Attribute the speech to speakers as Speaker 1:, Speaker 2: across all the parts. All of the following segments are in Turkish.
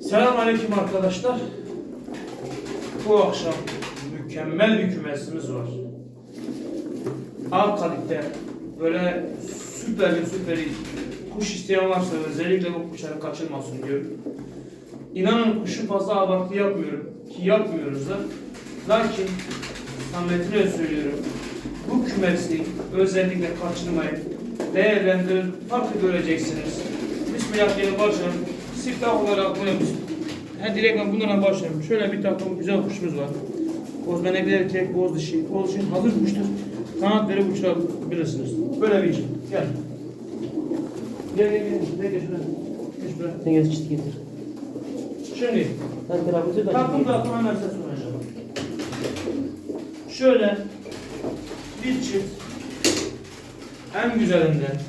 Speaker 1: Selamünaleyküm arkadaşlar. Bu akşam mükemmel bir kümesimiz var. A kalite böyle süper bir süper kuş isteyen varsa özellikle bu kuşları kaçırmasın diyorum. İnanın kuşu fazla abartı yapmıyorum ki yapmıyoruz da. Lakin samimiyetine söylüyorum. Bu kümesi özellikle kaçırmayın. Değerlendirin, farklı göreceksiniz. Bismillah diye başlayalım. Siftah olarak bunu Ha direkt ben bunlara başlayalım. Şöyle bir takım güzel kuşumuz var. Kozmenekler erkek, boz dişi. Boz dişi hazır kuştur. Kanatları uçlar bilirsiniz. Böyle bir iş. Gel. Gel gel gel. Gel gel şuraya. Geç buraya.
Speaker 2: Sen çift getir.
Speaker 1: Şimdi
Speaker 2: Sen tarafı da
Speaker 1: takım takım hemen ses. Şöyle bir çift en güzelinden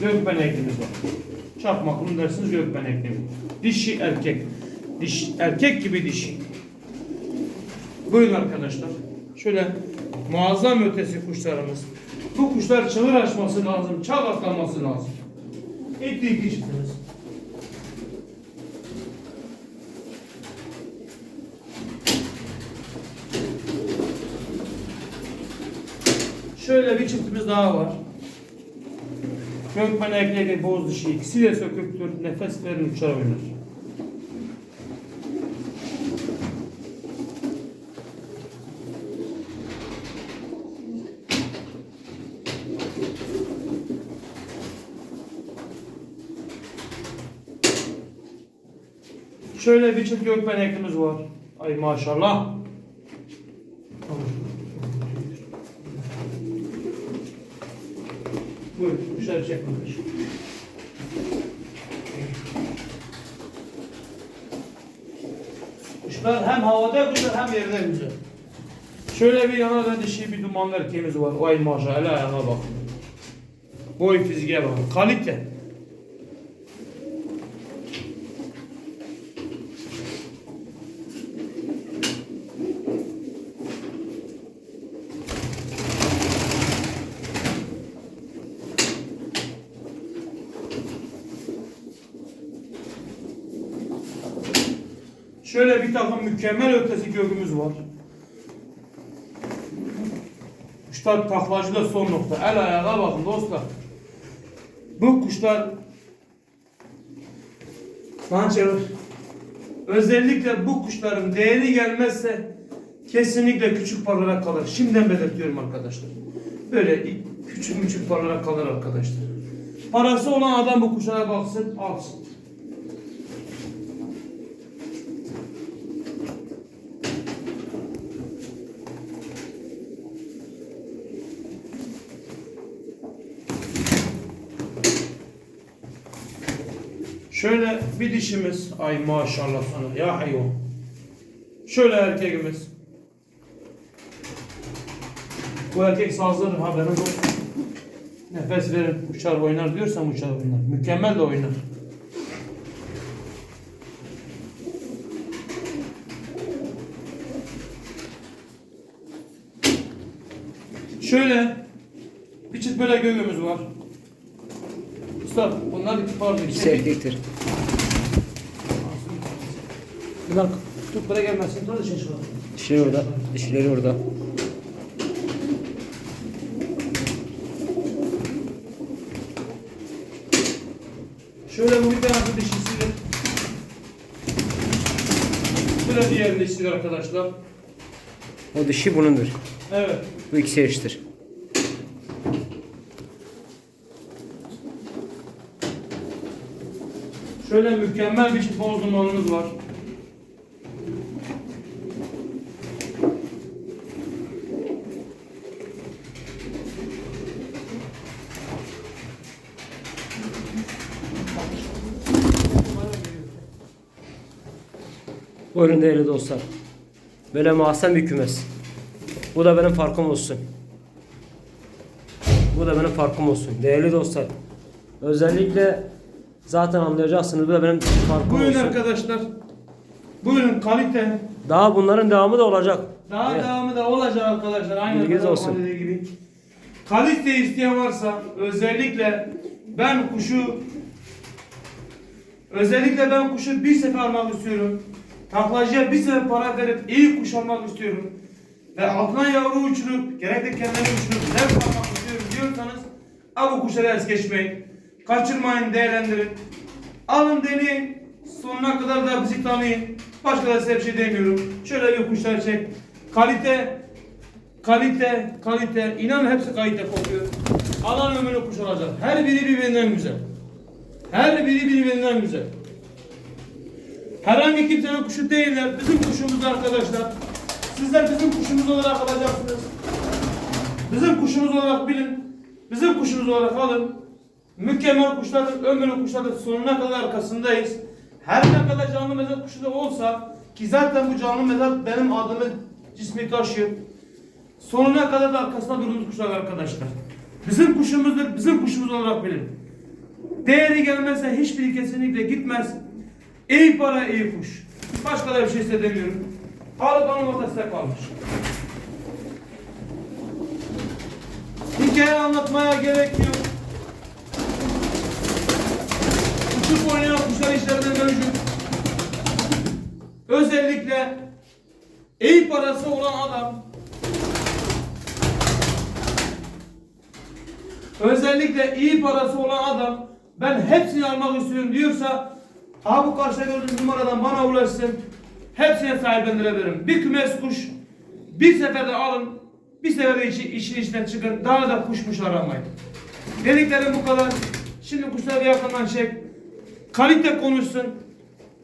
Speaker 1: gökbeneklimiz var. Çakmaklı dersiniz gökbenekli. Dişi erkek. Diş, erkek gibi dişi. Buyurun arkadaşlar. Şöyle muazzam ötesi kuşlarımız. Bu kuşlar çığır açması lazım, çal atlaması lazım. İtli iki çiftimiz. Şöyle bir çiftimiz daha var. Gökmenekli boz dişi. İkisi de söküktür. Nefes verin uçar oynar. Şöyle bir çift gökmeneklimiz var. Ay maşallah. Çek kardeşim. Kuşlar hem havada güzel hem yerde güzel. Şöyle bir yana da dişi bir dumanlı erkeğimiz var. Vay maşallah, el ayağına bak. Boy fiziğe bak. Kalite. Şöyle bir takım mükemmel ötesi gögümüz var. Kuşlar taklacıda son nokta. El ayağa bakın dostlar. Bu kuşlar çevir. Özellikle bu kuşların değeri gelmezse kesinlikle küçük paralara kalır. Şimdiden belirtiyorum arkadaşlar. Böyle küçük küçük paralara kalır arkadaşlar. Parası olan adam bu kuşlara baksın, alsın. Şöyle bir dişimiz. Ay maşallah sana ya hayvan. Şöyle erkeğimiz. Bu erkek sazdır haberiniz olsun. Nefes verin uçar oynar diyorsam uçar oynar. Mükemmel de oynar. Şöyle bir çift böyle göğümüz var. Usta bunlar pardon.
Speaker 2: İkisi erkektir.
Speaker 1: Bunlar tut buraya gelmesin. Dur dışarı çıkalım.
Speaker 2: Dişleri orada. Dişleri orada.
Speaker 1: Şöyle bu bir tarafı. Bu da diğer dişisidir arkadaşlar.
Speaker 2: O dişi bunundur.
Speaker 1: Evet.
Speaker 2: Bu ikisi eşittir.
Speaker 1: Şöyle mükemmel bir çift boz dumanımız var.
Speaker 2: Buyurun değerli dostlar. Böyle muazzam bir. Bu da benim farkım olsun. Bu da benim farkım olsun. Değerli dostlar. Özellikle zaten anlayacaksınız. Bu da benim farkım
Speaker 1: Buyurun
Speaker 2: olsun.
Speaker 1: arkadaşlar. Buyurun kalite.
Speaker 2: Daha bunların devamı da olacak.
Speaker 1: Daha
Speaker 2: Evet.
Speaker 1: devamı da olacak arkadaşlar. Aynı
Speaker 2: Bilginiz
Speaker 1: kadar
Speaker 2: olsun.
Speaker 1: gibi. Kalite isteyen varsa özellikle ben kuşu Özellikle ben kuşu bir sefer almak istiyorum. Taklacıya bir sefer para verip iyi kuş almak istiyorum. Ve altına yavru uçurup gerek de kendimi uçurup zevk almak istiyorum diyorsanız al bu kuşları es geçmeyin. Kaçırmayın, değerlendirin. Alın deneyin. Sonuna kadar da bizi tanıyın. Başka da size bir şey demiyorum. Şöyle bir kuşlar çek. Kalite, kalite, kalite. İnanın hepsi kalite kokuyor. Alan ömürlü kuş olacak. Her biri birbirinden güzel. Her biri birbirinden güzel. Herhangi kimsenin kuşu değiller. Bizim kuşumuz arkadaşlar. Sizler bizim kuşumuz olarak alacaksınız. Bizim kuşumuz olarak bilin. Bizim kuşumuz olarak alın. Mükemmel kuşlardır, ömürlü kuşlardır. Sonuna kadar arkasındayız. Her ne kadar canlı mezar kuşu da olsa ki zaten bu canlı mezar benim adımı cismi taşıyor. Sonuna kadar da arkasında durduğumuz kuşlar arkadaşlar. Bizim kuşumuzdur, bizim kuşumuz olarak bilin. Değeri gelmezse hiçbiri kesinlikle gitmez. İyi para iyi kuş. Başka da bir şey size demiyorum. Alıp almamakta size kalmış. Hikaye anlatmaya gerek yok. Oynayan kuşlar işlerinde mevcut. Özellikle iyi parası olan adam Özellikle iyi parası olan adam ben hepsini almak istiyorum diyorsa ha bu karşıda gördüğünüz numaradan bana ulaşsın. Hepsine sahiplendirebilirim. Bir kümes kuş bir seferde alın. Bir seferde işi, işin içinden çıkın. Daha da kuşmuş aramayın. Dediklerim bu kadar. Şimdi kuşları yakından çek. Kalite konuşsun.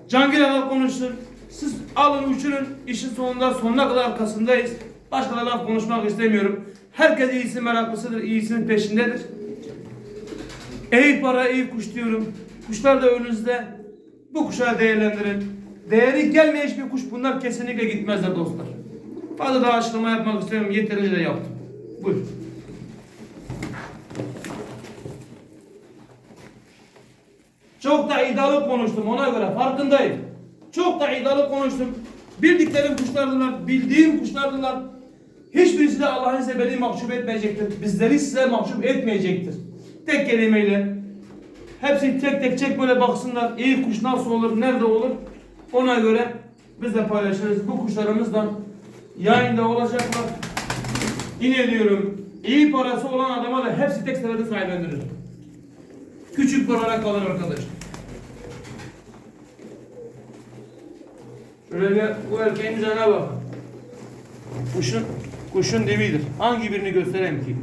Speaker 1: Cangir Ağa konuşsun. Siz alın uçurun. İşin sonunda sonuna kadar arkasındayız. Başka da laf konuşmak istemiyorum. Herkes iyisi meraklısıdır. iyisinin peşindedir. İyi para iyi kuş diyorum. Kuşlar da önünüzde. Bu kuşları değerlendirin. Değeri gelmeyen hiçbir kuş bunlar kesinlikle gitmezler dostlar. Fazla daha açıklama yapmak istiyorum. Yeterince de yaptım. Buyur. Çok da iddialı konuştum ona göre farkındayım. Çok da iddialı konuştum. Bildiklerim kuşlardılar, bildiğim kuşlardılar. Hiçbirisi de Allah'ın size beni mahcup etmeyecektir. Bizleri size mahcup etmeyecektir. Tek kelimeyle. Hepsi tek tek çek böyle baksınlar. İyi kuş nasıl olur, nerede olur. Ona göre biz de paylaşırız. Bu kuşlarımız da yayında olacaklar. Yine diyorum iyi parası olan adama da hepsi tek seferde sahiplendirir. Küçük paralara kalır arkadaşlar. Şöyle bu erkeğin üzerine bak. Kuşun, kuşun dibidir. Hangi birini göstereyim ki?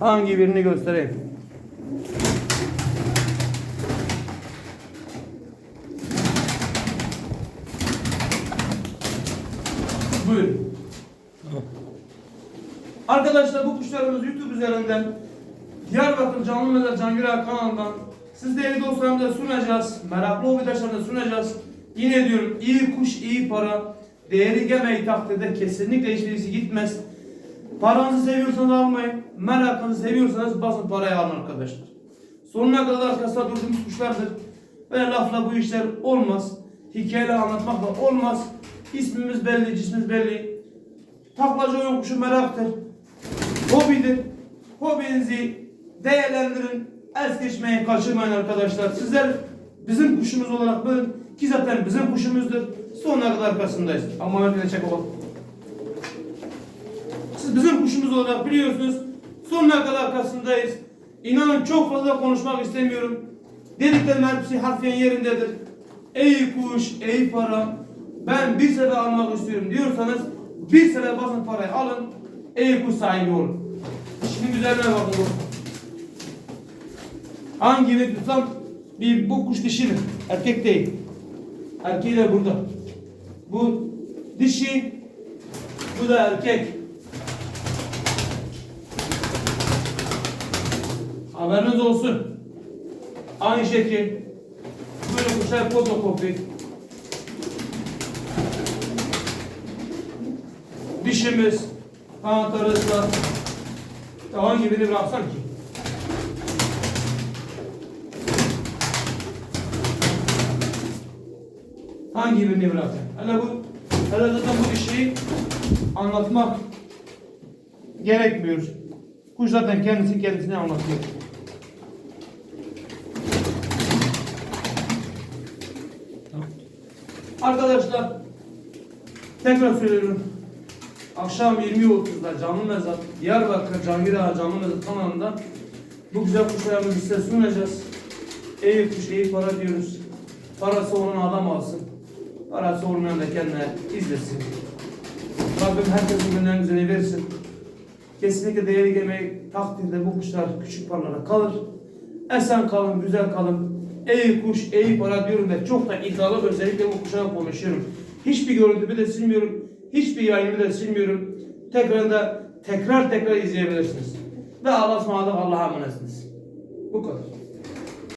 Speaker 1: Hangi birini göstereyim? Buyurun. Arkadaşlar bu kuşlarımız YouTube üzerinden Diyarbakır Canlı Mezar Cangüler kanalından siz değerli dostlarımıza sunacağız. Meraklı hobidaşlarımıza sunacağız. Yine diyorum iyi kuş iyi para. Değeri gelmeyi takdirde kesinlikle hiçbirisi gitmez. Paranızı seviyorsanız almayın. Merakınızı seviyorsanız basın parayı alın arkadaşlar. Sonuna kadar arkasında durduğumuz kuşlardır. Böyle lafla bu işler olmaz. Hikayeyle anlatmakla olmaz. İsmimiz belli, cismimiz belli. Taklacı oyun kuşu meraktır. Hobidir. Hobinizi değerlendirin. Es geçmeyin, kaçırmayın arkadaşlar. Sizler bizim kuşumuz olarak bilin ki zaten bizim kuşumuzdur. Sonuna kadar arkasındayız. Ama öyle çek olalım. Siz bizim kuşumuz olarak biliyorsunuz. Sonuna kadar arkasındayız. İnanın çok fazla konuşmak istemiyorum. Dediklerim hepsi harfiyen yerindedir. Ey kuş, ey para. Ben bir sefer almak istiyorum diyorsanız bir sefer basın parayı alın. Ey kuş sahibi olun. Şimdi üzerine bakın. Hangi tutsam bir bu kuş dişidir. Erkek değil. Erkeği de burada. Bu dişi, bu da erkek. Haberiniz olsun. Aynı şekil. Böyle kuşlar fotokopi. Dişimiz, kanatlarımızla. Tavan gibi de bıraksan ki. Hangi birini bırakın? Hele bu, hele zaten bu işi anlatmak gerekmiyor. Kuş zaten kendisi kendisine anlatıyor. Arkadaşlar tekrar söylüyorum. Akşam 20.30'da canlı mezat Diyarbakır Cangir Ağa canlı mezat kanalında bu güzel kuşlarımızı size sunacağız. İyi kuş iyi para diyoruz. Parası olan adam alsın. Parası olmayan da kendine izlesin. Rabbim herkesin gönlünden güzeli versin. Kesinlikle değeri gelmeyi takdirde bu kuşlar küçük paralara kalır. Esen kalın, güzel kalın. Ey kuş, ey para diyorum ve çok da iddialı özellikle bu kuşlara konuşuyorum. Hiçbir görüntümü de silmiyorum. Hiçbir yayını da silmiyorum. Tekrar da tekrar tekrar izleyebilirsiniz. Ve Allah'a ısmarladık Allah'a emanetsiniz. Bu kadar.